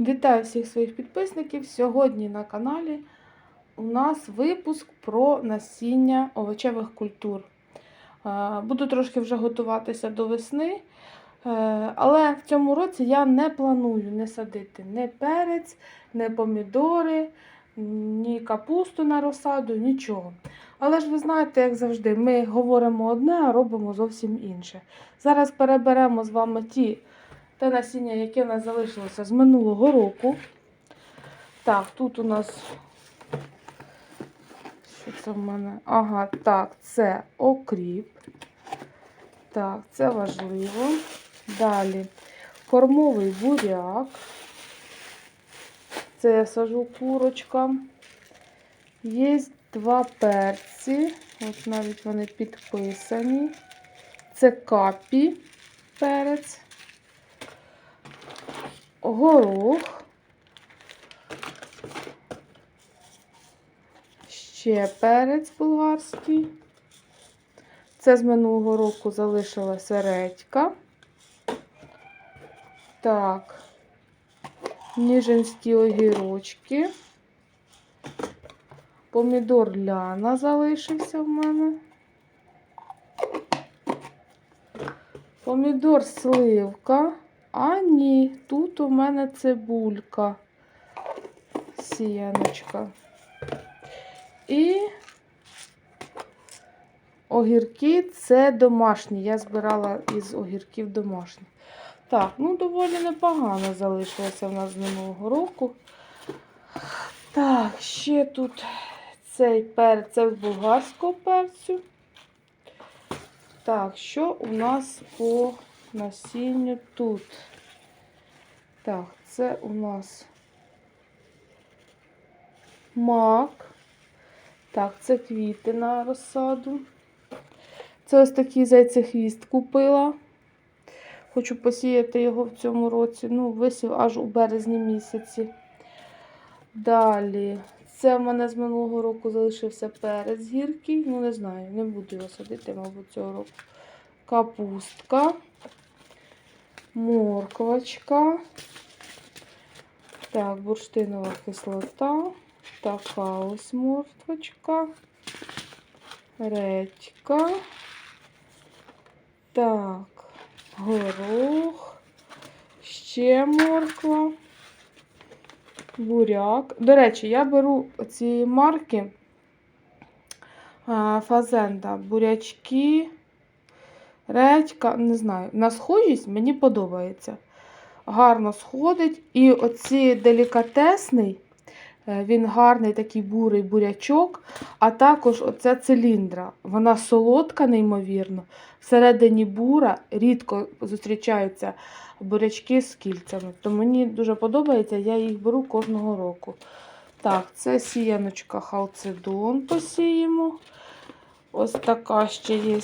Вітаю всіх своїх підписників. Сьогодні на каналі у нас випуск про насіння овочевих культур. Е, Буду трошки вже готуватися до весни, е, але в цьому році я не планую не садити ні перець, ні помідори, ні капусту на розсаду, нічого. Але ж ви знаєте, як завжди, ми говоримо одне, а робимо зовсім інше. Зараз переберемо з вами ті те насіння, яке в нас залишилося з минулого року. Так, тут у нас. Що це в мене? Ага, так, це окріп. Так, це важливо. Далі кормовий буряк. Це я сажу курочкам. Є два перці. От навіть вони підписані. Це капі перець горох, ще перець болгарський. Це з минулого року залишилася редька. Так, ніжинські огірочки. Помідор ляна залишився в мене. Помідор сливка. А ні, тут у мене цибулька, сіяночка. І огірки це домашні. Я збирала із огірків домашніх. Так, ну доволі непогано залишилося в нас з минулого року. Так, ще тут цей перець, це з болгарського перцю. Так, що у нас по насінню тут. Так, це у нас мак. Так, це квіти на розсаду. Це ось такий зайцехвіст купила. Хочу посіяти його в цьому році. Ну, висів аж у березні місяці. Далі, це в мене з минулого року залишився перець гіркий. Ну, не знаю, не буду його садити, мабуть, цього року. Капустка морквочка. Так, бурштинова кислота. Така ось морквочка. Редька. Так, горох. Ще морква. Буряк. До речі, я беру ці марки фазенда, бурячки. Редька, не знаю, на схожість мені подобається. Гарно сходить. І оці делікатесний, е, він гарний такий бурий бурячок, а також оця циліндра. Вона солодка, неймовірно. Всередині бура рідко зустрічаються бурячки з кільцями. То мені дуже подобається, я їх беру кожного року. Так, це сіяночка халцедон посіємо. Ось така ще є.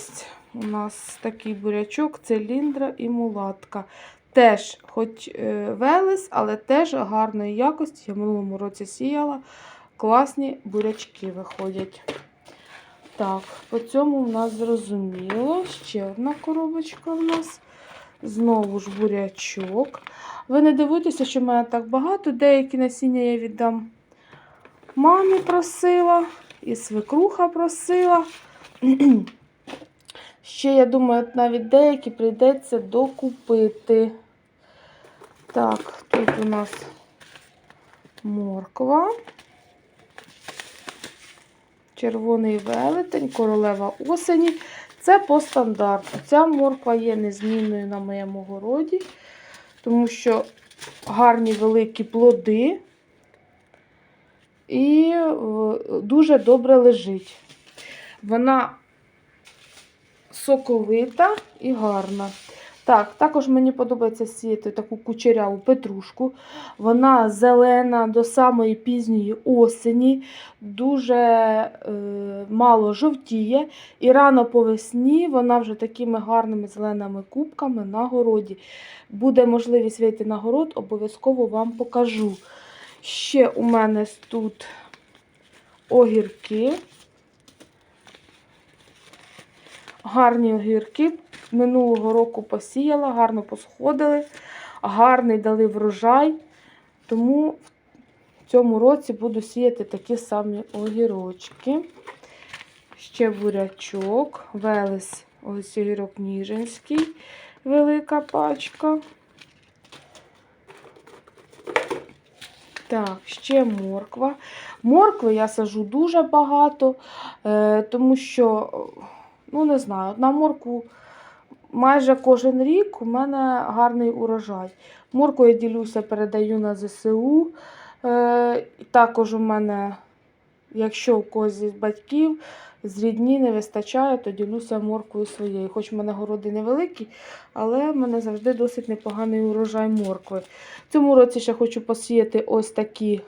У нас такий бурячок, циліндра і мулатка. Теж, хоч е, велес, але теж гарної якості. Я в минулому році сіяла. Класні бурячки виходять. Так, по цьому в нас зрозуміло. Ще одна коробочка в нас. Знову ж бурячок. Ви не дивуйтеся, що в мене так багато. Деякі насіння я віддам мамі просила, і свекруха просила. Ще, я думаю, навіть деякі прийдеться докупити. Так, тут у нас морква, червоний велетень, королева осені. Це по стандарту. Ця морква є незмінною на моєму городі, тому що гарні великі плоди і дуже добре лежить. Вона соковита і гарна. Так, також мені подобається сіяти таку кучеряву петрушку. Вона зелена до самої пізньої осені, дуже е, мало жовтіє. І рано по весні вона вже такими гарними зеленими кубками на городі. Буде можливість вийти на город, обов'язково вам покажу. Ще у мене тут огірки. Гарні огірки. Минулого року посіяла, гарно посходили, гарний дали врожай. Тому в цьому році буду сіяти такі самі огірочки. Ще бурячок, велес, ось огірок ніжинський, велика пачка. Так, ще морква. Моркви я сажу дуже багато, е, тому що, ну не знаю, на моркву майже кожен рік у мене гарний урожай. Морку я ділюся, передаю на ЗСУ. Е, також у мене, якщо у когось з батьків з рідні не вистачає, то ділюся морквою своєю. Хоч в мене городи невеликі, але в мене завжди досить непоганий урожай моркви. В цьому році ще хочу посіяти ось такі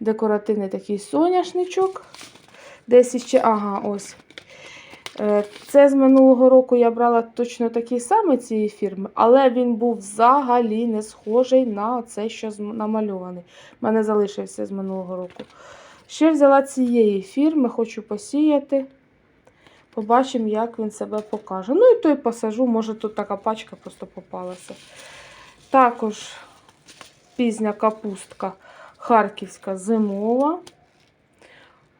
декоративний такий соняшничок. Десь іще, ага, ось. Е, Це з минулого року я брала точно такий самий цієї фірми, але він був взагалі не схожий на цей, що намальований. У мене залишився з минулого року. Ще взяла цієї фірми, хочу посіяти. Побачимо, як він себе покаже. Ну і той посажу, може тут така пачка просто попалася. Також пізня капустка харківська зимова.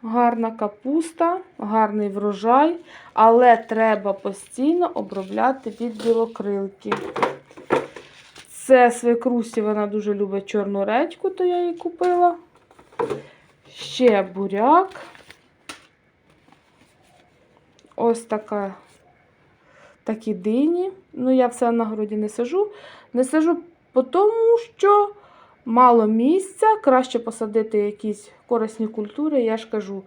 Гарна капуста, гарний врожай, але треба постійно обробляти від білокрилки. Це свекрусі, вона дуже любить чорну редьку, то я її купила. Ще буряк. Ось така, такі дині. Ну, я все на городі не сажу. Не сажу, тому що мало місця, краще посадити якісь корисні культури, я ж кажу.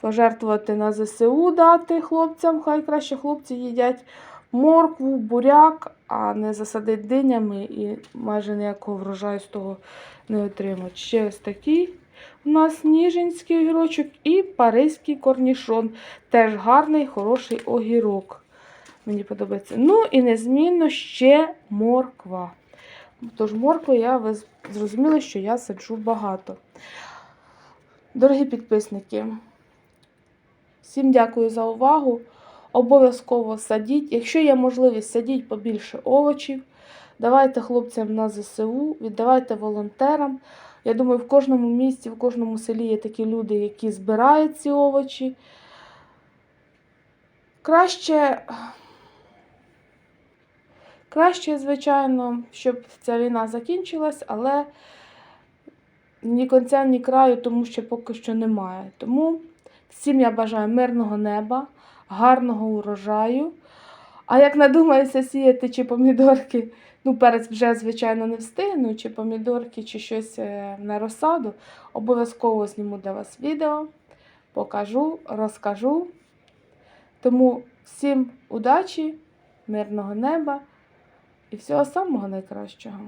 Пожертвувати на ЗСУ дати хлопцям, хай краще хлопці їдять моркву, буряк, а не засадити динями і майже ніякого врожаю з того не отримати. Ще ось такий у нас ніжинський огірочок і паризький корнішон. Теж гарний, хороший огірок. Мені подобається. Ну і незмінно ще морква. Тож моркви я ви зрозуміли, що я саджу багато. Дорогі підписники, всім дякую за увагу. Обов'язково садіть. Якщо є можливість, садіть побільше овочів. Давайте хлопцям на ЗСУ, віддавайте волонтерам. Я думаю, в кожному місті, в кожному селі є такі люди, які збирають ці овочі. Краще, краще, звичайно, щоб ця війна закінчилась, але ні кінця, ні краю, тому що поки що немає. Тому всім я бажаю мирного неба, гарного урожаю. А як надумаюся сіяти чи помідорки, ну, перець вже, звичайно, не встигну, чи помідорки, чи щось е, на розсаду, обов'язково зніму для вас відео, покажу, розкажу. Тому всім удачі, мирного неба і всього самого найкращого.